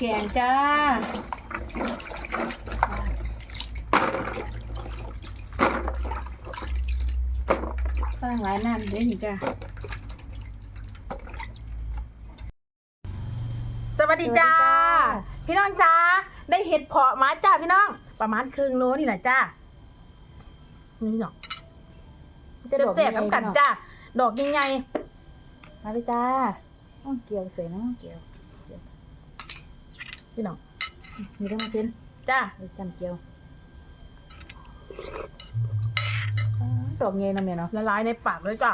แกงจ้า ตั้งหลายน้ำเด้นี่จ้า สวัสดีจ้า พี่น้องจ้า ได้เห็ดเพาะมาจ้าพี่น้อง ประมาณครึ่งโลนี่แหละจ้านี่พี่น้องเสียบๆน้ำกันจ้า ดอกใหญ่มาเลยจ้าต้องเกี่ยวเสร็จนะต้องเกี่ยวๆ พี่น้องมีต้องมาเป็นจ้าไปจำเกี่ยวอ๋อดอกเงยนะเมียเนาะละลายในปากเลยจ้า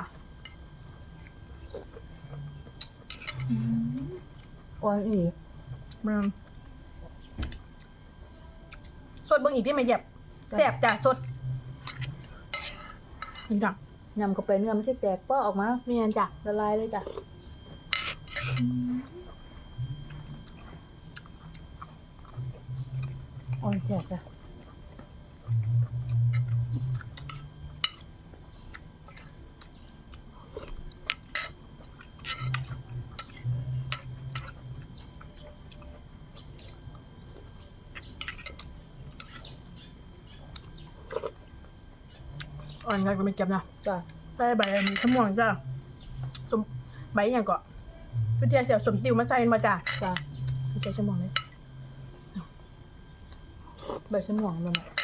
อ่อนอีกมันสดเบิ่งอีกที่ไม่เหยียบแสบจ้าสดพี่น้องยำเข้าไปเนื้อมันจะแตกป้อออกมาเมียนจ้าละลายเลยจ้ะ อ่อนแฉกจ้ะอ่อนกันก็ไม่เก็บนะจ้ะใส่ใบขมวงจ้าสมใบอย่างก็คือเทียเสียวสมติวมาใส่มาจ้าจ้ะไม่ใช่ชั่วโมงเลย ใบชะม่วงมันอะอื้อหื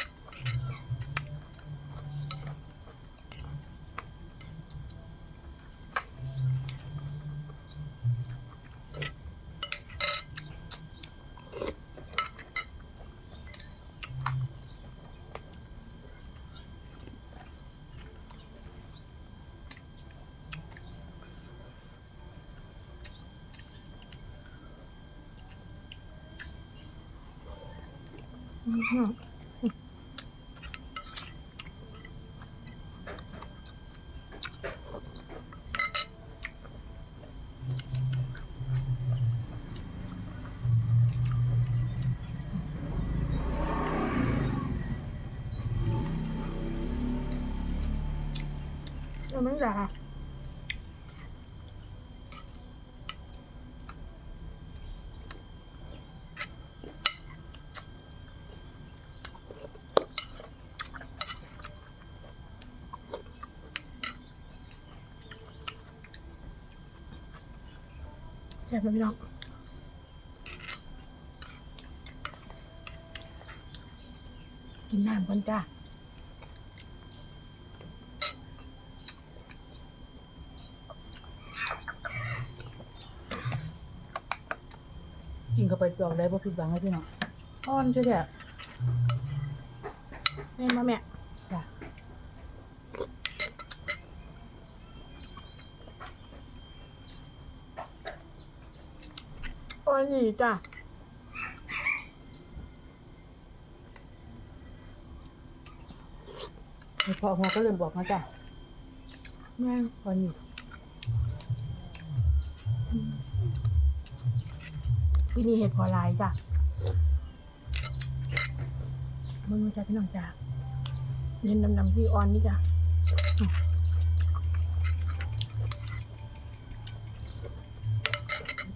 อเอาไม่ไแซ่บไหมพี่น้องกินน้ำก่อนจ้ากินเข้าไปดอกได้บ่ผิดหวังเลยพี่น้องอ่อนใช่แท้แม่มาแม่ จ้ะ โอ้ยนี่จ้ามีพอหัวก็เริ่มบอกมาจ้ะแม่นอ่อนนี่วินี่เห็ดพอลายจ้ะมึงจ้าพี่น้องจ้าเน้นดำๆที่อ่อนนี่จ้ะ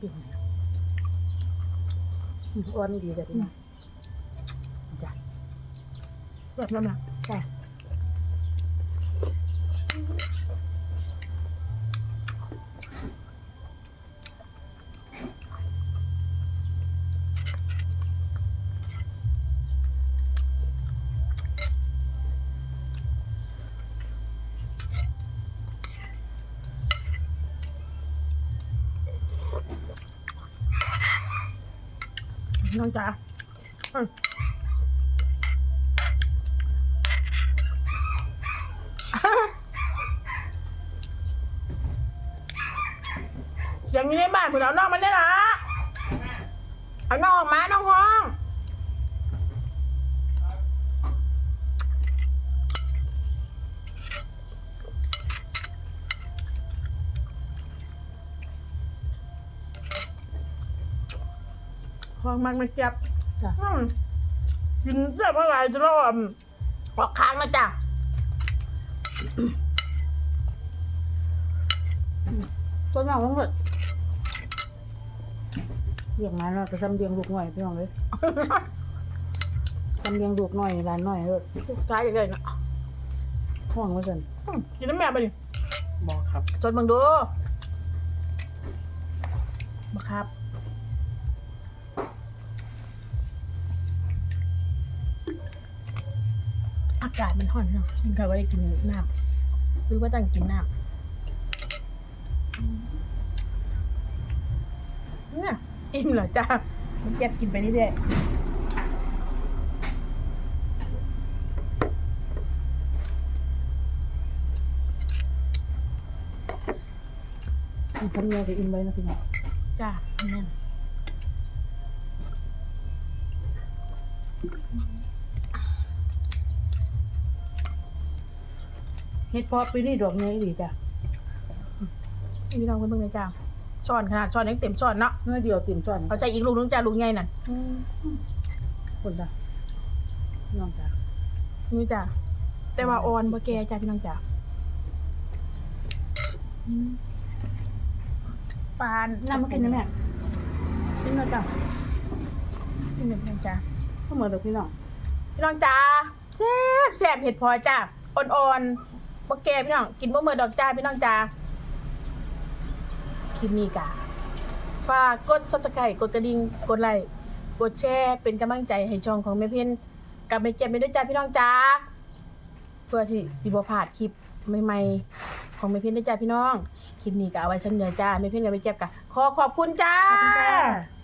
ปิ่นอ่ อนนี่ดีจ้ะพี่น้องจ้ะแบบนั้นนะจ้ะพี่ น้องจ๋าเสียงอยู่ในบ้านผมเอานอกมันได้ละเอานอกออกมาน้องห้อง ห้องมันไม่เจ็บจ้ะ อืมกินเสียบอะไรจะรอดออกค้างนะจ๊ะต้นหอมทั้งหมดเลี้ยงหมาเนาะก็ซ้ำเลี้ยงลูกน้อยพี่น้องเลยซ้ำเลี้ยงลูกน้อยหลานน้อยเด้อใช่อย่างเลยนะห้องว่าซั่นอืมกินน้ำแม่ไปดิบอกครับจนมึงดูมาครับ อากาศมันร้อนเนาะกินข้าวว่าได้กินน้ำหรือว่าตั้งกินน้ำเนี่ยอิ่มเหรอจ้ามันเจ็บกินไปเรื่อยมีคำเนียก็อิ่มไว้นะพี่น้องๆจ้าแน่ เฮ็ดเพอปีนี้ดอกใหญ่ดีจ้ะนี่พี่น้องเพิ่งเลยจ้าช้อนขนาดช้อนยังเต็มช้อนเนาะเมื่อเดียวเต็มช้อนเอาใส่อีกลูกนึงจ้าลูกใหญ่นั่นอืมคนจ้ะพี่น้องจ้ะนี่จ้าแต่ว่าอ่อนบ่แก่จ้าพี่น้องจ้าปานน้ำมากินนะแม่กินนะจ้ะนี่หนึ่งพี่น้องจ้าก็เหมือนดอกพี่น้องพี่น้องจ้าแซ่บแซ่บเห็ดพอจ้าอ่อนๆ บ่แก่พี่น้องกินบ่เมื่อดอกจ้าพี่น้องจ้าคลิปนี้กะฝากกด subscribe กดกระดิ่งกดไลค์กดแชร์เป็นกำลังใจให้ช่องของแม่เพ็ญกับแม่เจ็บไปด้วยจ้าพี่น้องจ้าเพื่อที่สิบพลาดคลิปใหม่ๆของแม่เพ็ญด้วยจ้าพี่น้องคลิปนี้ก็เอาไว้ชั้นเดียวจ้าแม่เพ็ญกับแม่เจ็บกะขอขอบคุณจ้าขอบคุณจ้า